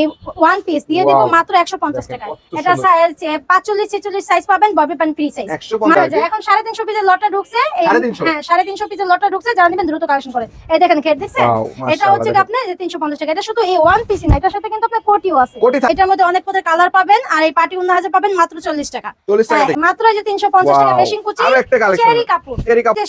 এই one piece দিয়ে দিব মাত্র একশো পঞ্চাশ টাকা এটা পাঁচচল্লিশ ছেচল্লিশ সাইজ পাবেন ববি প্যান্ট ফ্রি সাইজ এখন সাড়ে তিনশো পিসের লটটা ঢুকছে হ্যাঁ সাড়ে তিনশো পিসের লটটা ঢুকছে যারা নেবেন দ্রুত কালেকশন করে। এই দেখেন খেট দেখছেন? এটা হচ্ছে আপনার তিনশো পঞ্চাশ টাকা। এটা শুধু এই ওয়ান পিস না এটার সাথে কিন্তু আপনার কোটিও আছে। এটার মধ্যে অনেক পদের কালার পাবেন আর এই উন্না হাজার পাবেন মাত্র চল্লিশ টাকা। 40 টাকা হ্যাঁ। মাত্র যে তিনশো পঞ্চাশ টাকা মেশিন কুচি চেরি কাপড়।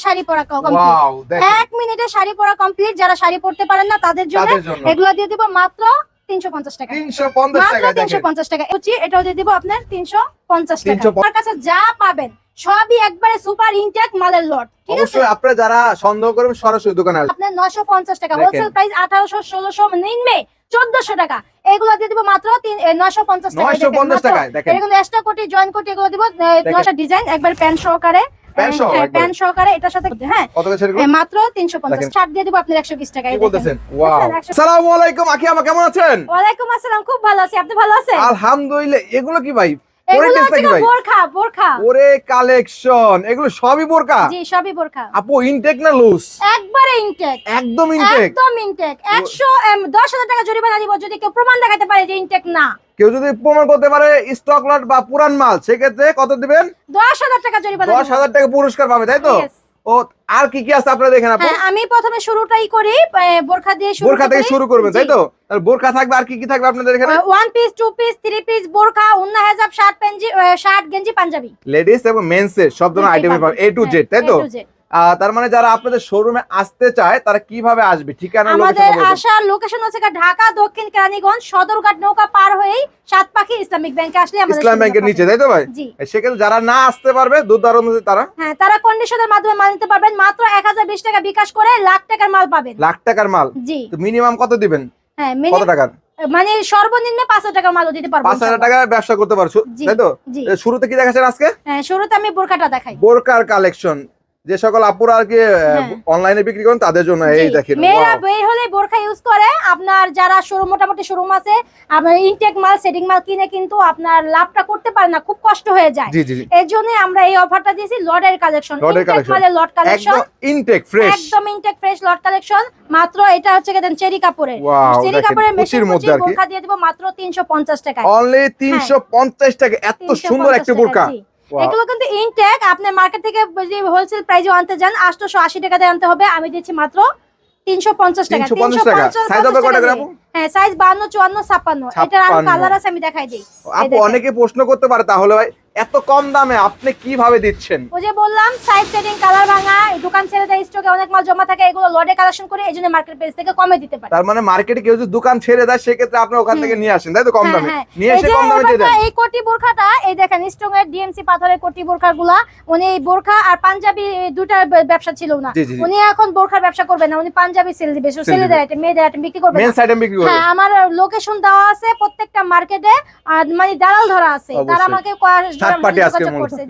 শাড়ি পরা কমপ্লিট এক মিনিটে শাড়ি পরা কমপ্লিট যারা শাড়ি পরতে পারেন না তাদের জন্য। এগুলো দিয়ে দিব মাত্র তিনশো পঞ্চাশ টাকা। 350 তিনশো পঞ্চাশ টাকা। কুচি এটাও দিয়ে দিব আপনার তিনশো পঞ্চাশ টাকা। 350 কাছে যা পাবেন সবই একবারে সুপার ইনটেক মালের লট ঠিক আছে? আপনারা যারা সন্দেহ করবেন সরাসরি দোকানে আসবেন। আপনার নশো পঞ্চাশ টাকা। হোলসেল প্রাইস নিম্নে টাকা। এগুলো দিয়ে দিব মাত্র টাকা 950 টাকায়, দেখেন। কিন্তু এক্সট্রা কোটি জয়েন কোটি এগুলো দিব। নশো ডিজাইন একবার প্যান্ট সহকারে। প্যান্ট সহ সহকারে এটার সাথে হ্যাঁ কত করে ছেড়ে মাত্র তিনশো পঞ্চাশ। দেখেন। ছাড় দিয়ে দিব আপনার একশো বিশ টাকা কি বলতেছেন? ওয়াও আসসালামু আলাইকুম আকি আমা কেমন আছেন? ওয়ালাইকুম আসসালাম খুব ভালো আছি। আপনি ভালো আছেন? আলহামদুলিল্লাহ। এগুলো কি ভাই? ওরে কালেকশন সবই বোরকা জি সবই বোরখা। আপু ইনটেক না লুজ একবারে ইনটেক একদম ইনটেক একদম ইনটেক একশো দশ হাজার টাকা জরিমানা দিব যদি কেউ প্রমাণ দেখাতে পারে যে ইনটেক না। কেউ যদি প্রমাণ করতে পারে স্টক লট বা পুরান মাল সেক্ষেত্রে কত দিবেন? দশ হাজার টাকা জরিমানা দশ হাজার টাকা পুরস্কার পাবে তাই তো? ও আর কি কি আছে আপনারা দেখেন আপু? হ্যাঁ আমি প্রথমে শুরুটাই করি বোরখা দিয়ে শুরু বোরখা থেকে শুরু করবেন তাই তো? তাহলে বোরখা থাকবে আর কি কি থাকবে আপনাদের এখানে? One piece two piece three piece বোরখা উন্না হেজাব শার্ট পেঞ্জি শার্ট গেঞ্জি পাঞ্জাবি। লেডিস এবং মেন্স এর সব ধরনের আইটেম পাবে এ টু জেড তাই তো? তার মানে যারা আপনাদের শোরুমে আসতে চায় তারা কীভাবে আসবে? ঠিকানা আমাদের আসার লোকেশন হচ্ছে ঢাকা দক্ষিণ কেরানীগঞ্জ সদরঘাট নৌকা পার হয়েই সাত পাখি ইসলামিক ব্যাংকে আসলে আমাদের ইসলাম ব্যাংকের নিচে তাই তো ভাই? সেক্ষেত্রে যারা না আসতে পারবে থেকে তারা। হ্যাঁ তারা কন্ডিশনের মাধ্যমে মাল নিতে পারবেন। মাত্র এক হাজার বিশ টাকা বিকাশ করে লাখ টাকার মাল পাবেন। লাখ টাকার মাল? জি। তো মিনিমাম কত দিবেন? হ্যাঁ কত মিনি- টাকার? মানে সর্বনিম্ন পাঁচ হাজার টাকার মালও দিতে পারব পাঁচ হাজার। টাকা ব্যবসা করতে পারছ তাই তো? শুরুতে কি দেখাচ্ছেন আজকে? হ্যাঁ শুরুতে আমি বোরকাটা দেখাই। বোরকার কালেকশন যে সকল আপুরা আর কি হ্যাঁ। অনলাইনে বিক্রি করেন তাদের জন্য এই দেখেন মেয়েরা। বের হলে বোরখা ইউজ করে আপনার যারা শোরুম মোটামুটি শোরুম আছে আপনার ইনটেক মাল সেটিং মাল কিনে কিন্তু আপনার লাভটা করতে পারে না খুব কষ্ট হয়ে যায় জি জি জি এর জন্য আমরা এই অফারটা দিয়েছি লটের কালেকশন। মালের লট কালেকশন একদম ইনটেক ফ্রেশ একদম ইনটেক ফ্রেশ লট কালেকশন মাত্র এটা হচ্ছে কি চেরি কাপড়ে চেরি কাপড়ের মেশিন মধ্যে। বোরখা দিয়ে দিব মাত্র 350 টাকায় অনলি 350 টাকা এত সুন্দর একটা। Wow. এগুলো কিন্তু ইনটেক আপনি মার্কেট থেকে যদি হোলসেল প্রাইসে আনতে যান 880 টাকা দিয়ে আনতে হবে আমি দিচ্ছি মাত্র 350 টাকা। 350 টাকা। সাইজ হবে কয়টা গ্রাম? হ্যাঁ সাইজ 52 54 56 এটা আর কালার আছে আমি দেখাই দেই। আপু অনেকে প্রশ্ন করতে পারে তাহলে ভাই এত কম দামে আপনি কীভাবে দিচ্ছেন? ওই যে বললাম সাইজ সেটিং কালার ভাঙা এই দোকান ছেড়ে দেয় স্টকে অনেক মাল জমা থাকে এগুলো লটে কালেকশন করে এই জন্য মার্কেট প্রাইস থেকে কমে দিতে পারে। তার মানে মার্কেটে কেউ যদি দোকান ছেড়ে দেয় সেক্ষেত্রে আপনি ওখান থেকে নিয়ে আসেন তাই তো কম হ্যাঁ, দামে? হ্যাঁ। নিয়ে এসে কম দামে দিয়ে দেন। এই কোটি বোরখাটা এই দেখেন স্ট্রং এর ডিএমসি পাথরের কোটি বোরখা গুলা উনি এই বোরখা আর পাঞ্জাবি দুটার ব্যবসা ছিল না। উনি এখন বোরখার ব্যবসা করবেন না উনি পাঞ্জাবি সেল দিবে Sell ছেলেদের দিবে। আইটেম মেয়েদের আইটেম বিক্রি করবে মেন সাইডে বিক্রি করবে। হ্যাঁ আমার লোকেশন দেওয়া আছে প্রত্যেকটা মার্কেটে মানে দালাল ধরা আছে। তারা আমাকে আজকে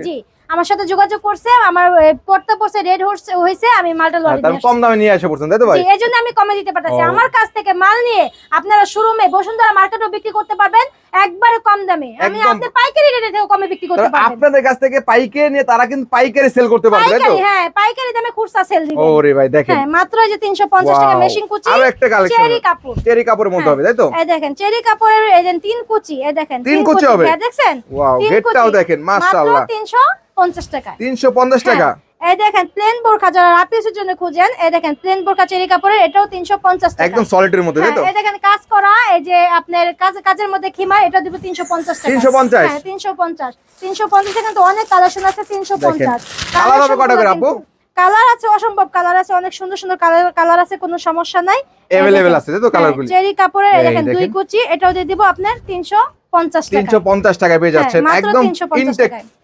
জি। আমার সাথে যোগাযোগ করছে আমার পড়তে পড়ছে রেড হয়েছে আমি মালটা লরি তার কম দামে নিয়ে এসে পড়ছেন তাই তো ভাই? এই জন্য আমি কমে দিতে পারতাছি। আমার কাছ থেকে মাল নিয়ে আপনারা শোরুমে বসুন্ধরা মার্কেটও বিক্রি করতে পারবেন। একবারে কম দামে। আমি একদম। আপনি পাইকারি রেটে থেকে কমে বিক্রি করতে তবে আপনাদের কাছ থেকে পাইকারি নিয়ে তারা কিন্তু পাইকারি সেল করতে পারবে তাই তো? হ্যাঁ পাইকারি দামে খুচরা সেল দিবেন ওরে ভাই দেখেন। হ্যাঁ মাত্র যে 350 টাকা. মেশিন কুচি আরও একটা কালেকশন চেরি কাপড়। চেরি কাপড়ের মধ্যে হ্যাঁ। হবে তাই তো? এই দেখেন চেরি কাপড়ের এই যে তিন কুচি এই দেখেন তিন কুচি হবে? হ্যাঁ দেখছেন? ওয়াও গেটটাও। দেখেন মাত্র মাশাআল্লাহ 350 টাকা 350 টাকা। এই দেখেন প্লেন বোরখা যারা রাপিসের জন্য খুঁজেন এই দেখেন প্লেন বোরখা চেরি কাপড়ের এটাও 350 টাকা একদম সলিডের মধ্যে তাই তো হ্যাঁ, এই দেখেন কাজ করা এই যে আপনার কাজ কাজের মধ্যে খিমা এটা দিব 350 টাকা 350? হ্যাঁ 350 350 এ কিন্তু অনেক কালেকশন আছে 350 কালার হবে কটা করে আপু? কালার আছে অসম্ভব কালার আছে অনেক সুন্দর সুন্দর কালার কালার আছে কোনো সমস্যা নাই अवेलेबल আছে তাই তো কালারগুলি চেরি কাপড়ের এই এই দেখেন দুই দেখেন। কুচি এটাও দিয়ে দিব আপনার 350 টাকা 350 টাকায় পেয়ে যাচ্ছেন হ্যাঁ, মাত্র একদম 350 ইনটেক টাকায়। হ্যাঁ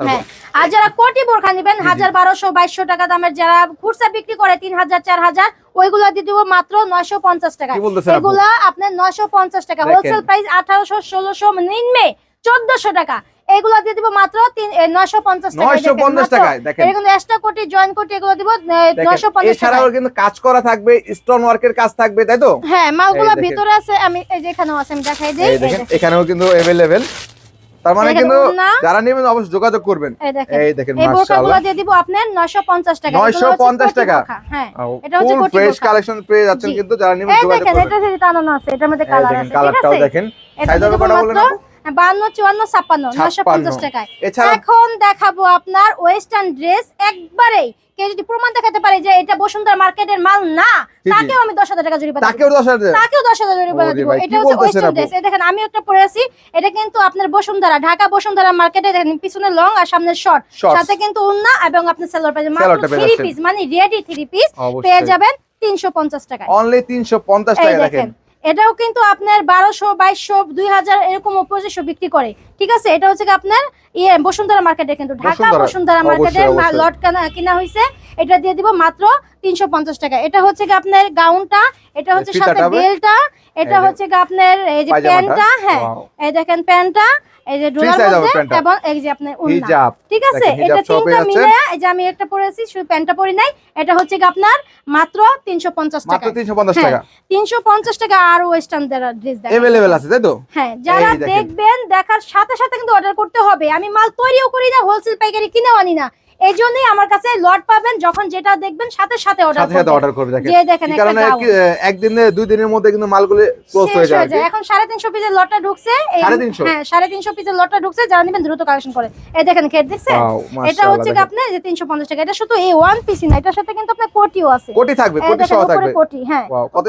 হ্যাঁ, আর যারা কোটি বোরখা নিবেন হাজার বারোশো বাইশশো টাকা দামের যারা খুচরা বিক্রি করে তিন হাজার চার হাজার ওইগুলো দিয়ে দিব মাত্র নয়শো পঞ্চাশ টাকা। এগুলো আপনার নয়শো পঞ্চাশ টাকা। হোলসেল প্রাইস আঠারোশো ষোলোশো নিম্নে চোদ্দশো টাকা। এগুলো দিয়ে দিব মাত্র নয়শো পঞ্চাশ টাকা। কোটি জয়েন কোটি এগুলো দিব নয়শো পঞ্চাশ কিন্তু কাজ করা থাকবে ওয়ার্কের কাজ থাকবে তাই তো? হ্যাঁ ভিতরে আছে আমি এখানেও আমি দেখাই কিন্তু তার মানে কিন্তু। যারা নেবেন অবশ্যই যোগাযোগ করবেন। এই দেখেন। এই বোরকাগুলো দিয়ে দিব আপনার 950 টাকা। এগুলো হচ্ছে 950 টাকা? হ্যাঁ এটা হচ্ছে কোটি ফ্রেশ কালেকশন পেয়ে যাচ্ছেন কিন্তু যারা নেবেন এই দেখেন করবেন। এটা যে টানানো আছে এটার মধ্যে কালার আছে কালারটাও দেখেন। সাইজ হবে কত বলেন আপু? 52 54 56 950 টাকায়। এখন দেখাবো আপনার ওয়েস্টার্ন ড্রেস একবারেই। কেউ যদি প্রমাণ দেখাতে পারে যে এটা বসুন্ধরা মার্কেটের মাল না। তাকেও আমি দশ হাজার টাকা জরিমানা তাকেও দশ হাজার তাকেও দশ হাজার জরিমানা দিব। এটা হচ্ছে ওয়েস্টার্ন ড্রেস এই দেখেন আমি একটা পরে আছি। এটা কিন্তু আপনার বসুন্ধরা ঢাকা বসুন্ধরা মার্কেটে দেখেন পিছনে লং আর সামনে শর্ট সাথে কিন্তু উন্না এবং আপনার মাত্র সেলোয়ারটা থ্রি পিস মানে রেডি থ্রি পিস পেয়ে যাবেন তিনশো পঞ্চাশ টাকায়। অনলি তিনশো পঞ্চাশ টাকা দেখেন এটাও কিন্তু আপনার বারোশো বাইশশো দুই হাজার এরকম পঁচিশশো বিক্রি করে। ঠিক আছে? এটা হচ্ছে আপনার ইয়ে বসুন্ধরা মার্কেটে কিন্তু। ঢাকা বসুন্ধরা, মার্কেটে। লট কিনা হয়েছে এটা দিয়ে দিব মাত্র তিনশো পঞ্চাশ টাকা। এটা হচ্ছে কি আপনার গাউনটা এটা হচ্ছে সাথে বেলটা এটা হচ্ছে কি আপনার এই যে প্যান্টটা হ্যাঁ এই দেখেন প্যান্টটা এই যে ডোলার মধ্যে এবং এই যে আপনার উন্না ঠিক আছে? এটা হিজাব সহ পেয়ে তিনটা মিলে এই যে আমি একটা পরেছি শুধু প্যান্টটা পরি নাই এটা হচ্ছে কি আপনার মাত্র তিনশো পঞ্চাশ মাত্র টাকা। তিনশো পঞ্চাশ হ্যাঁ, টাকা? আর ওয়েস্টার্ন ড্রেস দেখা এভেলেবেল আছে তাই তো? হ্যাঁ যারা দেখবেন দেখার সাথে সাথে কিন্তু অর্ডার করতে হবে। আমি মাল তৈরিও করি না হোলসেল পাইকারি কিনেও আনি না। এই জন্যই আমার কাছে লট পাবেন যখন যেটা দেখবেন সাথে সাথে অর্ডার দেখেন। দুই দিনের মধ্যে কিন্তু মালগুলো ক্লোজ হয়ে যায়। এখন 350 পিসের লটটা ঢুকছে। পিসের হ্যাঁ, লটটা ঢুকছে। যারা নেবেন দ্রুত কালেকশন করে। এই দেখেন খেট এটা হচ্ছে টাকা। এটা শুধু এই ওয়ান না এটার সাথে কিন্তু আপনার কোটিও আছে। কোটি থাকবে কোটি সহ থাকবে। কোটি হ্যাঁ কত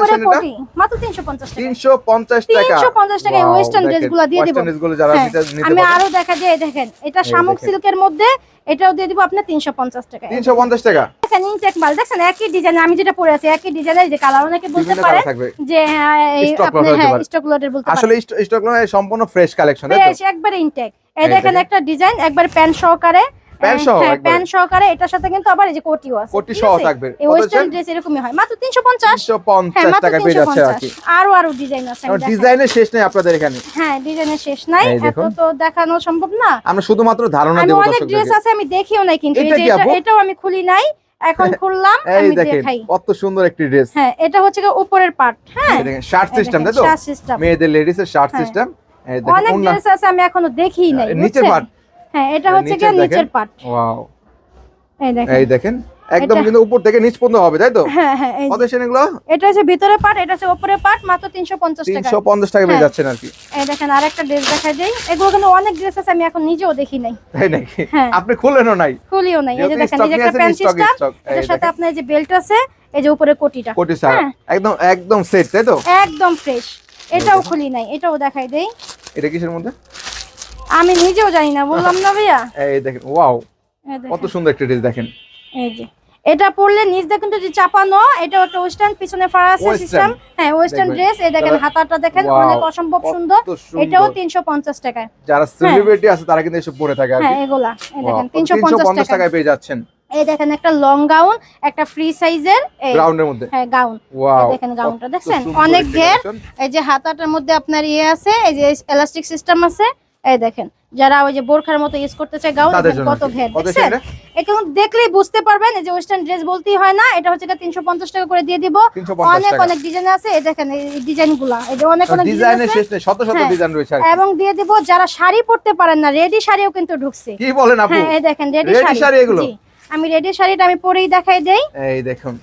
মাত্র 350 টাকা। 350 টাকা। 350 টাকা ওয়েস্টার্ন ড্রেসগুলো দিয়ে দেব। ওয়েস্টার্ন ড্রেসগুলো যারা হ্যাঁ, নিতে আমি আরও দেখা যায় দেখেন এটা শামুক সিল্কের মধ্যে এটাও দিয়ে দিব। আপনি টাকা। ইনটেক মাল দেখেন একই ডিজাইন আমি যেটা পরে আছি একই কালার অনেকে পারে যে হ্যাঁ, এই আপনি হ্যাঁ, সম্পূর্ণ ফ্রেশ একবারে একটা ডিজাইন একবার প্যান্ট সহকারে প্যান্ট হ্যাঁ সহকারে এটার সাথে কিন্তু আবার এই যে কোটিও আছে কোটি সহ থাকবে। এই ওয়েস্টার্ন ড্রেস এরকমই হয়। মাত্র 350 তিনশো হ্যাঁ টাকা পেয়ে যাচ্ছে আর কি আরও আরও ডিজাইন আছে আমি ডিজাইনের শেষ নেই আপনাদের এখানে। হ্যাঁ ডিজাইনের শেষ নাই। এত তো দেখানো সম্ভব না। আমরা শুধুমাত্র ধারণা অনেক ড্রেস আছে আমি দেখিও নাই কিন্তু? এটাও আমি খুলি নাই। এখন খুললাম আমি দেখাই। কত সুন্দর একটি ড্রেস হ্যাঁ এটা হচ্ছে উপরের পার্ট হ্যাঁ দেখেন শার্ট সিস্টেম তাই তো? মেয়েদের লেডিস এর শার্ট। সিস্টেম অনেক ড্রেস আছে আমি এখনও দেখিই নাই নিচের বুঝছেন? হ্যাঁ এটা হচ্ছে দেখেন। নিচের পার্ট ওয়াও। এই দেখেন। এই দেখেন একদম কিন্তু উপর থেকে নিচ পর্যন্ত হবে তাই তো? হ্যাঁ হ্যাঁ কত এগুলো? এটা হচ্ছে ভিতরের পার্ট এটা হচ্ছে উপরের পার্ট মাত্র 350 টাকা। তিনশো পঞ্চাশ টাকা পেয়ে হ্যাঁ। যাচ্ছেন আর কি। এই দেখেন আরেকটা ড্রেস দেই। এগুলো কিন্তু অনেক ড্রেস আছে আমি এখন নিজেও দেখি নাই। তাই নাকি? হ্যাঁ। আপনি খুললেনও নাই? খুলিও নাই। এই যে দেখেন এই যে একটা প্যান্ট এটার সাথে। আপনার যে বেল্ট আছে এই যে উপরে কোটিটা। কোটি হ্যাঁ। একদম একদম সেট তাই তো? একদম ফ্রেশ এটাও খুলি নাই এটাও দেখাই দেই। এটা কিসের মধ্যে? আমি নিজেও জানি না বললাম না ভাইয়া। এই দেখেন ওয়াও কত সুন্দর একটা ড্রেস দেখেন। এই যে এটা পরলে নিচ দেখেন কিন্তু যে চাপানো এটা একটা ওয়েস্টার্ন পিছনে ফারাসি। সিস্টেম হ্যাঁ ওয়েস্টার্ন ড্রেস এই দেখেন হাতাটা দেখেন অনেক অসম্ভব সুন্দর। এটাও 350 টাকায়। যারা সেলিব্রিটি আছে তারা কিন্তু এসব পরে থাকে আর হ্যাঁ এগুলা এই দেখেন তিনশো 350 পঞ্চাশ টাকা টাকায় পেয়ে যাচ্ছেন। এই দেখেন একটা লং গাউন একটা ফ্রি সাইজের গ্রাউন্ডের মধ্যে। হ্যাঁ গাউন ওয়াও দেখেন গাউনটা কত দেখছেন? অনেক ঘের এই যে হাতাটার মধ্যে আপনার ইয়ে আছে এই যে এলাস্টিক সিস্টেম আছে এই দেখেন যারা ওই যে বোরখার মতো ইউজ করতে চায় গাউন কত। ঘের দেখছেন? এখন দেখলেই বুঝতে পারবেন এই যে ওয়েস্টার্ন ড্রেস বলতেই হয় না এটা হচ্ছে তিনশো পঞ্চাশ টাকা করে দিয়ে দিব। অনেক অনেক ডিজাইন আছে এই দেখেন এই ডিজাইনগুলা এই যে অনেক অনেক ডিজাইন আছে। শত শত হ্যাঁ। ডিজাইন রয়েছে আর এবং দিয়ে দিব যারা শাড়ি পরতে পারেন না রেডি শাড়িও কিন্তু ঢুকছে। কি বলেন আপু? হ্যাঁ এই দেখেন রেডি শাড়ি। শাড়ি এগুলো? আমি রেডি শাড়িটা আমি পরেই দেখাই দেই। এই দেখুন।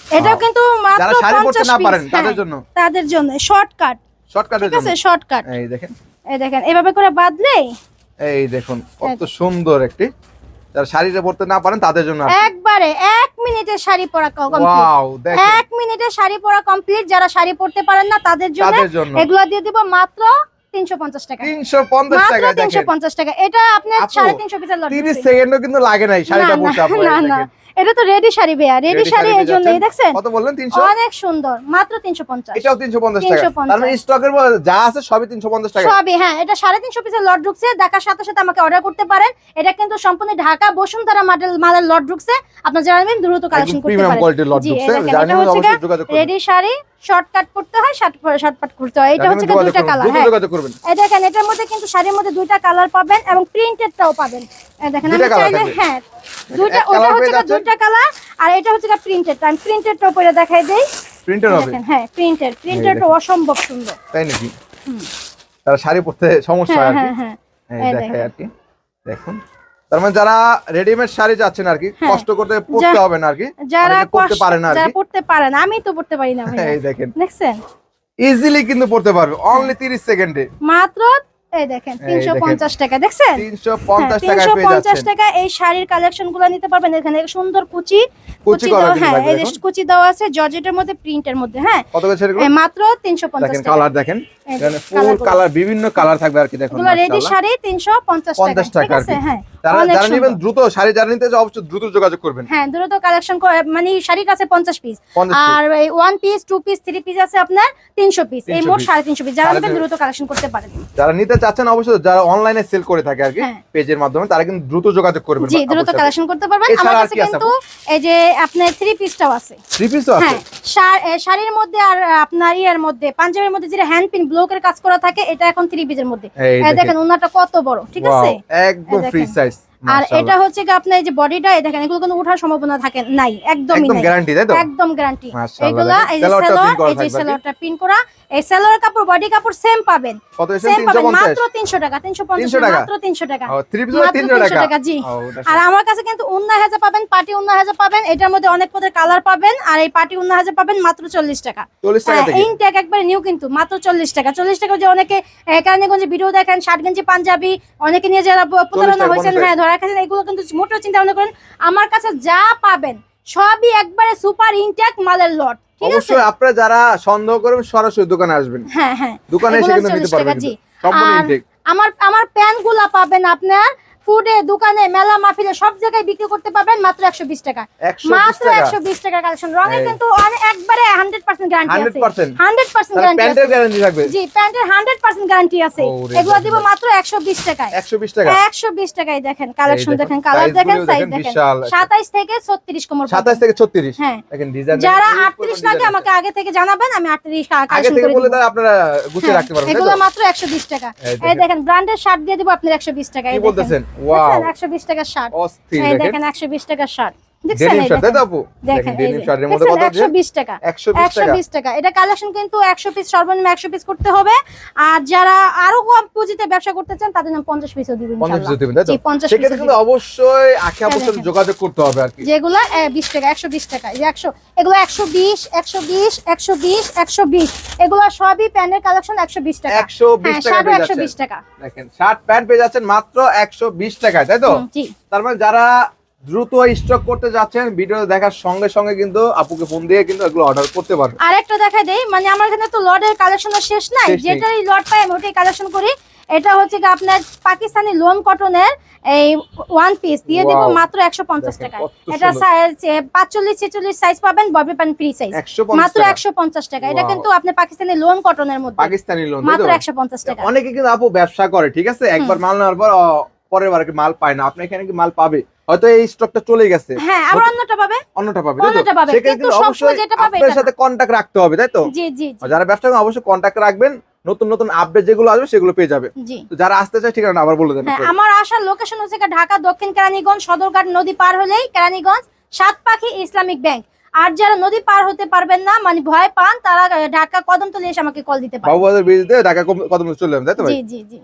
এটাও কিন্তু মাত্র যারা শাড়ি পরতে 50 না পারেন তাদের হ্যাঁ, জন্য। তাদের জন্য শর্টকাট শর্টকাটের ঠিক আছে শর্টকাট এই দেখেন। এই দেখেন এভাবে করে বাঁধলেই এই দেখুন কত সুন্দর একটি। যারা শাড়িটা পরতে না পারেন তাদের জন্য একবারে এক মিনিটে শাড়ি পরা কমপ্লিট এক মিনিটে শাড়ি পরা কমপ্লিট যারা শাড়ি পরতে পারেন না তাদের জন্য এগুলো দিয়ে দিব মাত্র তিনশো পঞ্চাশ টাকা। তিনশো পঞ্চাশ মাত্র টাকা টাকা। এটা আপনার আপু, সাড়ে তিনশো পিসের লট। সেকেন্ডও কিন্তু লাগে নাই শাড়িটা না, পরতে না, না না। দেখেন। এটা তো রেডি শাড়ি ভাইয়া রেডি শাড়ি এই জন্য পেয়ে দেখছেন? কত বললেন তিনশো? অনেক সুন্দর মাত্র তিনশো পঞ্চাশ। এটাও তিনশো পঞ্চাশ টাকা। তার মানে স্টকের যা আছে সবই তিনশো পঞ্চাশ টাকা। সবই হ্যাঁ এটা সাড়ে তিনশো পিসের লট ঢুকছে দেখার সাথে সাথে আমাকে অর্ডার করতে পারেন। এটা কিন্তু সম্পূর্ণ ঢাকা বসুন্ধরা মডেল মালের লট ঢুকছে। আপনার দ্রুত কালেকশন করতে প্রিমিয়াম পারেন। কোয়ালিটির লট জি, ঢুকছে। জানেন এটা হচ্ছে অবশ্যই যোগাযোগ করবেন। রেডি শাড়ি শর্টকাট করতে হয় শর্টকাট করতে হয়। এটা হচ্ছে দুইটা কালার হ্যাঁ। এই দেখেন এটার মধ্যে কিন্তু শাড়ির মধ্যে দুইটা কালার পাবেন এবং প্রিন্টেডটাও পাবেন। দেখেন আমি চাইলে হ্যাঁ দুইটা এক ওটা হচ্ছে যাচ্ছেন। দুইটা কালার আর এটা হচ্ছে প্রিন্টেড আমি প্রিন্টেডটা দেখাই দেই। প্রিন্টার হবে। হ্যাঁ প্রিন্টেড প্রিন্টেড অসম্ভব সুন্দর। তাই নাকি? তারা শাড়ি পরতে সমস্যা হ্যাঁ আর হ্যাঁ হ্যাঁ। দেখাই আর কি। দেখুন। তার মানে যারা রেডিমেড শাড়ি চাচ্ছেন আর কি হ্যাঁ। কষ্ট করতে পড়তে হবে না আর কি। যারা পড়তে পারে না আর যারা কি। পড়তে পারে না আমি তো পড়তে পারি না ভাইয়া। এই দেখেন। দেখছেন? ইজিলি কিন্তু পড়তে পারবে। অনলি 30 সেকেন্ডে মাত্র এই দেখেন টাকা দেখছেন? 350 পঞ্চাশ টাকা এই শাড়ির কালেকশনগুলো নিতে পারবেন। এখানে সুন্দর কুচি কুচি দেওয়া হ্যাঁ এই কুচি দেওয়া আছে জর্জেটের মধ্যে প্রিন্টের মধ্যে হ্যাঁ। মাত্র তিনশো পঞ্চাশ দেখেন টাকা। কালার দেখেন। এখানে ফুল কালার বিভিন্ন কালার থাকবে আর কি দেখুন রেডি শাড়ি তিনশো পঞ্চাশ টাকা ঠিক আছে? হ্যাঁ যারা যারা নেবেন দ্রুত শাড়ি যারা নিতে চাও অবশ্যই দ্রুত যোগাযোগ করবেন। হ্যাঁ দ্রুত কালেকশন মানে শাড়ির কাছে পঞ্চাশ পিস আর এই one piece two piece three piece আছে আপনার তিনশো পিস এই মোট piece। সাড়ে তিনশো পিস যারা নেবেন দ্রুত কালেকশন করতে পারেন। যারা নিতে চাচ্ছেন অবশ্যই যারা অনলাইনে সেল করে থাকে আর কি হ্যাঁ। পেজের মাধ্যমে তারা কিন্তু দ্রুত যোগাযোগ করবেন জি দ্রুত কালেকশন করতে পারবেন। আমার কাছে কিন্তু এই যে আপনার থ্রি পিসটাও আছে। থ্রি পিসও আছে? হ্যাঁ। শাড়ির মধ্যে আর আপনার ইয়ের মধ্যে পাঞ্জাবির মধ্যে যেটা হ্যান্ড পিন ব্লকের কাজ করা থাকে এটা এখন থ্রি পিসের মধ্যে। দেখেন। ওনাটা কত বড় ঠিক আছে? একদম ফ্রি সাইজ আর এটা হচ্ছে কি আপনার এই যে বডিটা এই দেখেন এগুলো কোনো ওঠার সম্ভাবনা থাকে নাই একদমই একদম গ্যারান্টি তাই তো? একদম গ্যারান্টি এগুলা এই যে করা এই যে আর পিন করা এই সেলোয়ার কাপড় বডি কাপড় সেম পাবেন। সেম পাবেন। মাত্র 300 টাকা 350 300 টাকা? মাত্র 300 টাকা। মাত্র 300 300 টাকা। জি। আর আমার কাছে কিন্তু উন্না হেজা পাবেন পার্টি উন্না হেজা পাবেন। এটার মধ্যে অনেক পদের কালার পাবেন। আর এই পার্টি উন্না হেজা পাবেন মাত্র 40 টাকা। 40 টাকা ইনটেক একবার নিউ কিন্তু মাত্র 40 টাকা। 40 টাকা যে অনেকে কারণেগঞ্জে ভিডিও দেখেন শার্ট গেঞ্জি পাঞ্জাবি অনেকে নিয়ে যারা প্রতারণা হয়েছেন হ্যাঁ ধরা খাচ্ছেন এগুলো কিন্তু মোটেও চিন্তা ভাবনা করেন। আমার কাছে যা পাবেন সবই একবারে সুপার ইনটেক মালের লট ঠিক আছে? অবশ্যই আপনারা যারা সন্দেহ করবেন সরাসরি দোকানে আসবেন। হ্যাঁ হ্যাঁ। দোকানে এসে কিন্তু নিতে পারবেন সম্পূর্ণ ইনটেক। আমার আমার প্যানগুলা পাবেন আপনার ফুডে দোকানে মেলা মাহফিলে সব জায়গায় বিক্রি করতে পারবেন মাত্র একশো বিশ টাকা। মাত্র টাকা। একশো বিশ টাকা কালেকশন এই। কিন্তু একবারে হান্ড্রেড পার্সেন্ট গ্যারান্টি আছে। 100% হান্ড্রেড পার্সেন্ট তাহলে গ্যারান্টি প্যান্টের গ্যারান্টি থাকবে। জি প্যান্টের হান্ড্রেড পার্সেন্ট গ্যারান্টি আছে। এগুলো দিব মাত্র একশো বিশ টাকায়। 120 টাকা। একশো বিশ টাকায় দেখেন কালেকশন দেখেন কালার দেখেন সাইজ দেখেন, দেখেন। বিশাল একটা। সাতাইশ থেকে ছত্রিশ কোমর 27 থেকে 36 হ্যাঁ। দেখেন ডিজাইন যারা আটত্রিশ লাগে আমাকে আগে থেকে জানাবেন আমি আটত্রিশ আগে কালেকশন থেকে করে বলে আপনারা গুছিয়ে হ্যাঁ, রাখতে পারবেন এগুলো মাত্র একশো বিশ টাকা। এই দেখেন। ব্র্যান্ডের শার্ট দিয়ে দিব আপনার একশো বিশ টাকা কি এই বলতেছেন? ওয়াও একশো বিশ টাকার শার্ট। এই দেখেন দেখেন একশো বিশ টাকার শার্ট। ডেনিম শার্ট তাই তো আপু? দেখেন দেখেন ডেনিম শার্টের মধ্যে কত একশো বিশ টাকা। 120 টাকা। এটা কালেকশন কিন্তু একশো পিস সর্বনিম্ন একশো পিস করতে হবে। আর যারা আরও কম পুঁজিতে ব্যবসা করতে চান তাদের নাম পঞ্চাশ পিসও দিবেন 50 পিস দিবেন তাই তো? জি পঞ্চাশ পিস কিন্তু অবশ্যই আখি আপুর সাথে যোগাযোগ করতে হবে আর কি। যেগুলো বিশ টাকা একশো বিশ টাকা। এই যে একশো এগুলো একশো বিশ একশো বিশ একশো বিশ একশো বিশ। এগুলো সবই প্যান্টের কালেকশন একশো বিশ টাকা। 120 হ্যাঁ টাকা। দেখেন শার্ট প্যান্ট পেয়ে যাচ্ছেন মাত্র 120 টাকায় তাই তো? জি। তার মানে যারা দ্রুত স্টক করতে যাচ্ছেন ভিডিও দেখার সঙ্গে সঙ্গে কিন্তু আপুকে ফোন দিয়ে কিন্তু এগুলো অর্ডার করতে পারবেন। আরেকটা দেখা দেই মানে আমার এখানে তো লটের কালেকশন শেষ নাই। যেটাই লট পাই আমি ওটাই কালেকশন করি। এটা হচ্ছে কি আপনার পাকিস্তানি লোন কটনের এই ওয়ান পিস দিয়ে দিব. মাত্র একশো পঞ্চাশ টাকা এটা সাইজ পাঁচচল্লিশ ছেচল্লিশ সাইজ পাবেন ববি প্যান্ট ফ্রি সাইজ 150 মাত্র একশো পঞ্চাশ টাকা। এটা কিন্তু আপনি পাকিস্তানি লোন কটনের মধ্যে। পাকিস্তানি লোন মাত্র একশো পঞ্চাশ টাকা। অনেকে কিন্তু আপু ব্যবসা করে ঠিক আছে? একবার মাল নেওয়ার পর পরের বার কি মাল পায় না। আপনি এখানে কি মাল পাবে? হয়তো এই স্টকটা চলে গেছে। হ্যাঁ আবার অন্যটা পাবে? অন্যটা পাবে অন্যটা পাবে, কিন্তু অবশ্যই যেটা পাবে আপনার সাথে কন্টাক্ট রাখতে হবে তাই তো? জি জি যারা ব্যবসা করেন অবশ্যই কন্টাক্ট রাখবেন। নতুন নতুন আপডেট যেগুলো আসবে সেগুলো পেয়ে যাবে। তো যারা আসতে চায় ঠিকানা আবার বলে দেন হ্যাঁ আমার আসার লোকেশন হচ্ছে ঢাকা দক্ষিণ কেরানীগঞ্জ সদরঘাট নদী পার হলেই কেরানীগঞ্জ সাত পাখি ইসলামিক ব্যাংক। আর যারা নদী পার হতে পারবেন না মানে ভয় পান তারা ঢাকা কদমতলি এসে আমাকে কল দিতে পারেন। বাবুবাজার ব্রিজ দিয়ে ঢাকা কত চলে যাবেন তাই তো ভাই? জি জি জি।